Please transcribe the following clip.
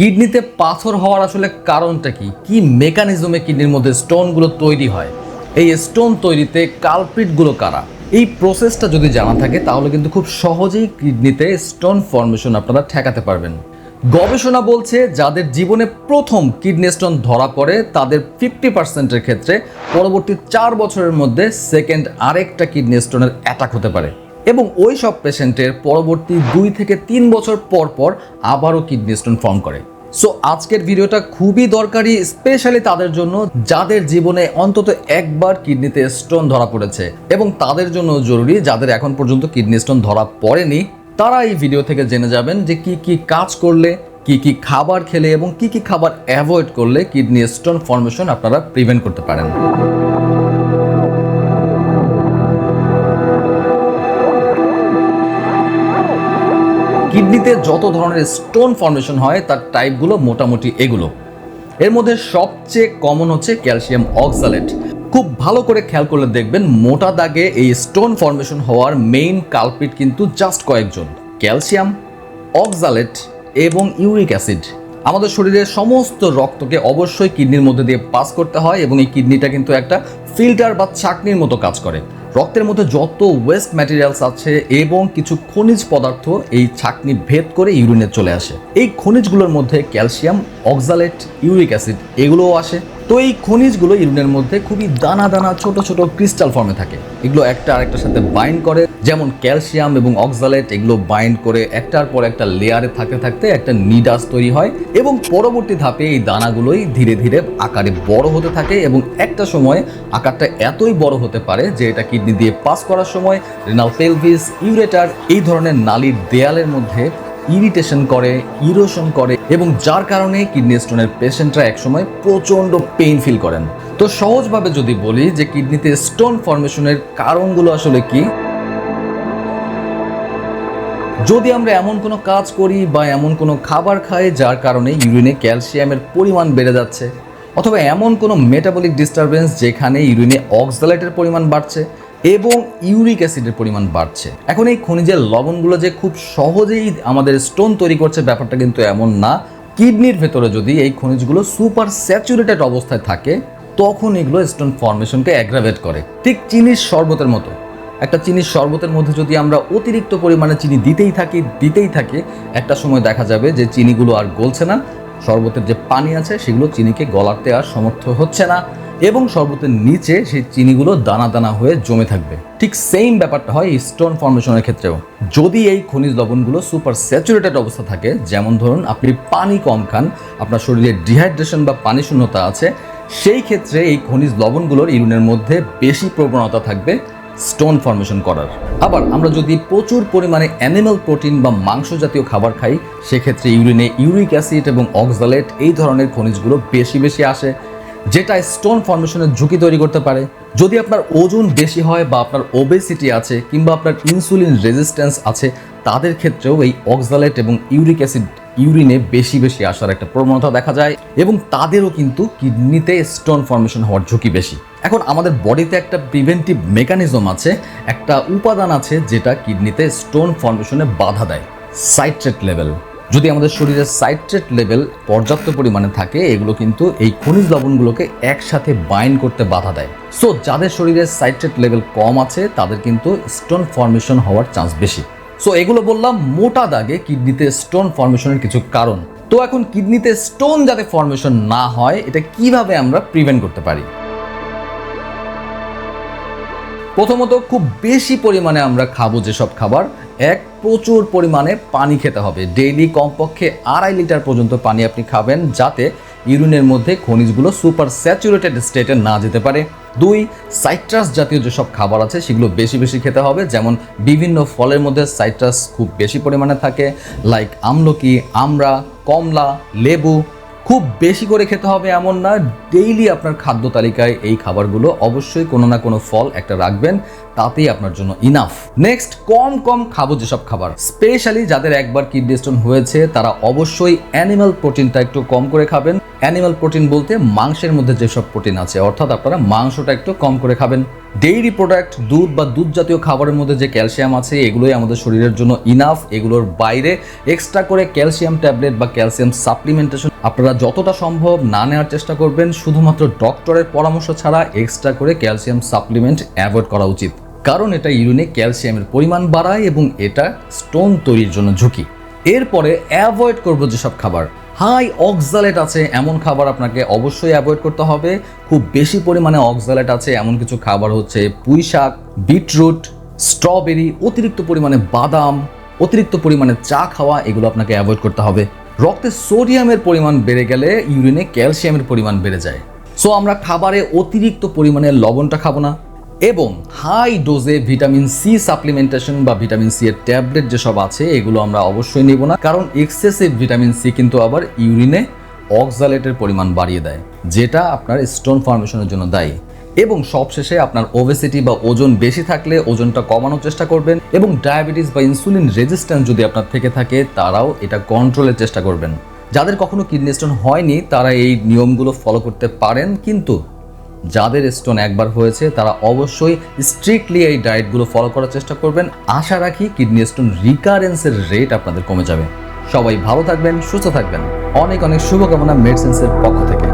কিডনিতে পাথর হওয়ার আসলে কারণটা কি? কি মেকানিজমে কিডনির মধ্যে স্টোনগুলো তৈরি হয়? এই স্টোন তৈরিতে কালপ্রিটগুলো কারা? এই প্রসেসটা যদি জানা থাকে, তাহলে কিন্তু খুব সহজেই কিডনিতে স্টোন ফর্মেশন আপনারা ঠেকাতে পারবেন। গবেষণা বলছে, যাদের জীবনে প্রথম কিডনি স্টোন ধরা পড়ে, তাদের ফিফটি পার্সেন্টের ক্ষেত্রে পরবর্তী চার বছরের মধ্যে সেকেন্ড আরেকটা কিডনি স্টোনের অ্যাটাক হতে পারে। এবং ওই সব পেশেন্টের পরবর্তী দুই থেকে তিন বছর পর পর আবারও কিডনি স্টোন ফর্ম করে। সো আজকের ভিডিওটা খুবই দরকারি, স্পেশালি তাদের জন্য, যাদের জীবনে অন্তত একবার কিডনিতে স্টোন ধরা পড়েছে এবং তাদের জন্য জরুরি, যাদের এখন পর্যন্ত কিডনি স্টোন ধরা পড়েনি, তারা এই ভিডিও থেকে জেনে যাবেন যে কি কি কাজ করলে, কি কি খাবার খেলে এবং কি কি খাবার অ্যাভয়েড করলে কিডনি স্টোন ফর্মেশন আপনারা প্রিভেন্ট করতে পারেন। কিডনিতে যত ধরনের স্টোন ফর্মেশন হয়, তার টাইপগুলো মোটামুটি এগুলো। এর মধ্যে সবচেয়ে কমন হচ্ছে ক্যালসিয়াম অক্সালেট খুব ভালো করে খেয়াল করলে দেখবেন, মোটা দাগে এই স্টোন ফর্মেশন হওয়ার মেইন কালপিট কিন্তু জাস্ট কয়েকজন। ক্যালসিয়াম অক্সালেট এবং ইউরিক অ্যাসিড আমাদের শরীরের সমস্ত রক্তকে অবশ্যই কিডনির মধ্যে দিয়ে পাস করতে হয় এবং এই কিডনিটা কিন্তু একটা ফিল্টার বা চাকনির মতো কাজ করে। রক্তের মধ্যে যত ওয়েস্ট ম্যাটেরিয়ালস আছে এবং কিছু খনিজ পদার্থ এই ছাকনি ভেদ করে ইউরিনে চলে আসে। এই খনিজগুলোর মধ্যে ক্যালসিয়াম, অক্সালেট ইউরিক অ্যাসিড এগুলোও আসে। তো এই খনিজগুলো ইউরিনের মধ্যে খুবই দানা দানা, ছোট ছোট ক্রিস্টাল ফর্মে থাকে। এগুলো একটা আরেকটার সাথে বাইন্ড করে, যেমন ক্যালসিয়াম এবং অক্সালেট এগুলো বাইন্ড করে একটার পর একটা লেয়ারে থাকতে থাকতে একটা নিডাস তৈরি হয় এবং পরবর্তী ধাপে এই দানাগুলোই ধীরে ধীরে আকারে বড় হতে থাকে এবং একটা সময় আকারটা এতই বড় হতে পারে যে এটা কিডনি দিয়ে পাস করার সময় রেনাল পেলভিস ইউরেটার এই ধরনের নালির দেয়ালের মধ্যে ইরিটেশন করে, ইরোশন করে এবং যার কারণে কিডনি স্টোনের পেশেন্টরা একসময় প্রচণ্ড পেইন ফিল করেন। তো সহজভাবে যদি বলি যে কিডনিতে স্টোন ফর্মেশনের কারণগুলো আসলে কি? যদি আমরা এমন কোনো কাজ করি বা এমন কোনো খাবার খাই যার কারণে ইউরিনে ক্যালসিয়ামের পরিমাণ বেড়ে যাচ্ছে অথবা এমন কোনো মেটাবলিক ডিস্টারবেন্স যেখানে ইউরিনে অক্সালেটের পরিমাণ বাড়ছে এবং ইউরিক অ্যাসিডের পরিমাণ বাড়ছে। এখন এই খনিজের লবণগুলো যে খুব সহজেই আমাদের স্টোন তৈরি করছে ব্যাপারটা কিন্তু এমন না। কিডনির ভেতরে যদি এই খনিজগুলো সুপার স্যাচুরেটেড অবস্থায় থাকে, তখন এগুলো স্টোন ফর্মেশনকে অ্যাগ্রাভেট করে। ঠিক চিনির শরবতের মতো। একটা চিনির শরবতের মধ্যে যদি আমরা অতিরিক্ত পরিমাণে চিনি দিতেই থাকি দিতেই থাকি, একটা সময় দেখা যাবে যে চিনিগুলো আর গলছে না। শরবতের যে পানি আছে সেগুলো চিনিকে গলাতে আর সমর্থ হচ্ছে না এবং শরবতের নিচে সেই চিনিগুলো দানা দানা হয়ে জমে থাকবে। ঠিক সেম ব্যাপারটা হয় স্টোন ফর্মেশনের ক্ষেত্রেও। যদি এই খনিজ লবণগুলো সুপার স্যাচুরেটেড অবস্থা থাকে, যেমন ধরুন আপনি পানি কম খান, আপনার শরীরে ডিহাইড্রেশন বা পানি শূন্যতা আছে, সেই ক্ষেত্রে এই খনিজ লবণগুলোর ইউরিনের মধ্যে বেশি প্রবণতা থাকবে। স্টোন ফর্মেশন করার। আবার আমরা যদি প্রচুর পরিমাণে অ্যানিমাল প্রোটিন বা মাংস জাতীয় খাবার খাই, সেক্ষেত্রে ইউরিনে ইউরিক অ্যাসিড এবং অক্সালেট এই ধরনের খনিজগুলো বেশি বেশি আসে, যেটা স্টোন ফর্মেশনের ঝুঁকি তৈরি করতে পারে। যদি আপনার ওজন বেশি হয় বা আপনার ওবেসিটি আছে কিংবা আপনার ইনসুলিন রেজিস্ট্যান্স আছে, তাদের ক্ষেত্রেও এই অক্সালেট এবং ইউরিক অ্যাসিড ইউরিনে বেশি বেশি আসার একটা প্রবণতা দেখা যায় এবং তাদেরও কিন্তু কিডনিতে স্টোন ফর্মেশন হওয়ার ঝুঁকি বেশি। এখন আমাদের বডিতে একটা প্রিভেন্টিভ মেকানিজম আছে, একটা উপাদান আছে যেটা কিডনিতে স্টোন ফর্মেশনে বাধা দেয়, সাইট্রেট লেভেল। যদি আমাদের শরীরের সাইট্রেট লেভেল পর্যাপ্ত পরিমাণে থাকে, এগুলো কিন্তু এই খনিজ লবণগুলোকে একসাথে বাইন্ড করতে বাধা দেয়। সো যাদের শরীরের সাইট্রেট লেভেল কম আছে, তাদের কিন্তু স্টোন ফর্মেশন হওয়ার চান্স বেশি। সো এগুলো বললাম মোটা দাগে কিডনিতে স্টোন ফর্মেশনের কিছু কারণ। তো এখন কিডনিতে স্টোন যাতে ফর্মেশন না হয়, এটা কীভাবে আমরা প্রিভেন্ট করতে পারি? প্রথমত, খুব বেশি পরিমাণে আমরা খাব যেসব খাবার। এক, প্রচুর পরিমাণে পানি খেতে হবে। ডেইলি কমপক্ষে আড়াই লিটার পর্যন্ত পানি আপনি খাবেন যাতে ইউরিনের মধ্যে খনিজগুলো সুপার স্যাচুরেটেড স্টেটে না যেতে পারে। দুই, সাইট্রাস জাতীয় যেসব খাবার আছে, সেগুলো বেশি বেশি খেতে হবে। যেমন বিভিন্ন ফলের মধ্যে সাইট্রাস খুব বেশি পরিমাণে থাকে লাইক আমলকি আমরা কমলা, লেবু খুব বেশি করে খেতে হবে এমন না ডেইলি আপনার খাদ্য তালিকায় এই খাবারগুলো অবশ্যই কোনো না কোনো ফল একটা রাখবেন, তাতেই আপনার জন্য ইনাফ নেক্সট কম কম খাব যেসব খাবার। স্পেশালি যাদের একবার কিডনি স্টোন হয়েছে, তারা অবশ্যই অ্যানিমাল প্রোটিনটা একটু কম করে খাবেন। অ্যানিমাল প্রোটিন বলতে মাংসের মধ্যে যেসব প্রোটিন আছে, অর্থাৎ আপনারা মাংসটা একটু কম করে খাবেন। ডেইরি প্রোডাক্ট দুধ বা দুধ জাতীয় খাবারের মধ্যে যে ক্যালসিয়াম আছে, এগুলোই আমাদের শরীরের জন্য ইনাফ এগুলোর বাইরে এক্সট্রা করে ক্যালসিয়াম ট্যাবলেট বা ক্যালসিয়াম সাপ্লিমেন্টেশন আপনারা যতটা সম্ভব না নেওয়ার চেষ্টা করবেন, শুধুমাত্র ডক্টরের পরামর্শ ছাড়া এক্সট্রা করে ক্যালসিয়াম সাপ্লিমেন্ট অ্যাভয়েড করা উচিত। কারণ এটা ইউরিনে ক্যালসিয়ামের পরিমাণ বাড়ায় এবং এটা স্টোন তৈরির জন্য ঝুঁকি। এরপরে অ্যাভয়েড করব যেসব খাবার। হাই অক্সালেট আছে এমন খাবার আপনাকে অবশ্যই অ্যাভয়েড করতে হবে। খুব বেশি পরিমাণে অক্সালেট আছে এমন কিছু খাবার হচ্ছে পুঁই শাক, বিটরুট, স্ট্রবেরি, অতিরিক্ত পরিমাণে বাদাম, অতিরিক্ত পরিমাণে চা খাওয়া, এগুলো আপনাকে অ্যাভয়েড করতে হবে। রক্তে সোডিয়ামের পরিমাণ বেড়ে গেলে ইউরিনে ক্যালসিয়ামের পরিমাণ বেড়ে যায়। সো আমরা খাবারে অতিরিক্ত পরিমাণে লবণটা খাব না। এবং হাই ডোজে ভিটামিন সি সাপ্লিমেন্টেশন বা ভিটামিন সি এর ট্যাবলেট যেসব আছে, এগুলো আমরা অবশ্যই নেব না। কারণ এক্সেসিভ ভিটামিন সি কিন্তু আবার ইউরিনে অক্সালেটের পরিমাণ বাড়িয়ে দেয়, যেটা আপনার স্টোন ফর্মেশনের জন্য দায়ী। এবং সবশেষে আপনার ওবেসিটি বা ওজন বেশি থাকলে ওজনটা কমানোর চেষ্টা করবেন এবং ডায়াবেটিস বা ইনসুলিন রেজিস্ট্যান্স যদি আপনার থেকে থাকে, তারাও এটা কন্ট্রোলের চেষ্টা করবেন। যাদের কখনো কিডনি স্টোন হয়নি, তারা এই নিয়মগুলো ফলো করতে পারেন, কিন্তু যাদের স্টোন একবার হয়েছে, তারা অবশ্যই স্ট্রিক্টলি এই ডায়েটগুলো ফলো করার চেষ্টা করবেন। আশা রাখি কিডনি স্টোন রিকারেন্সের রেট আপনাদের কমে যাবে। সবাই ভালো থাকবেন, সুস্থ থাকবেন। অনেক অনেক শুভকামনা মেডিসিন্সের পক্ষ থেকে।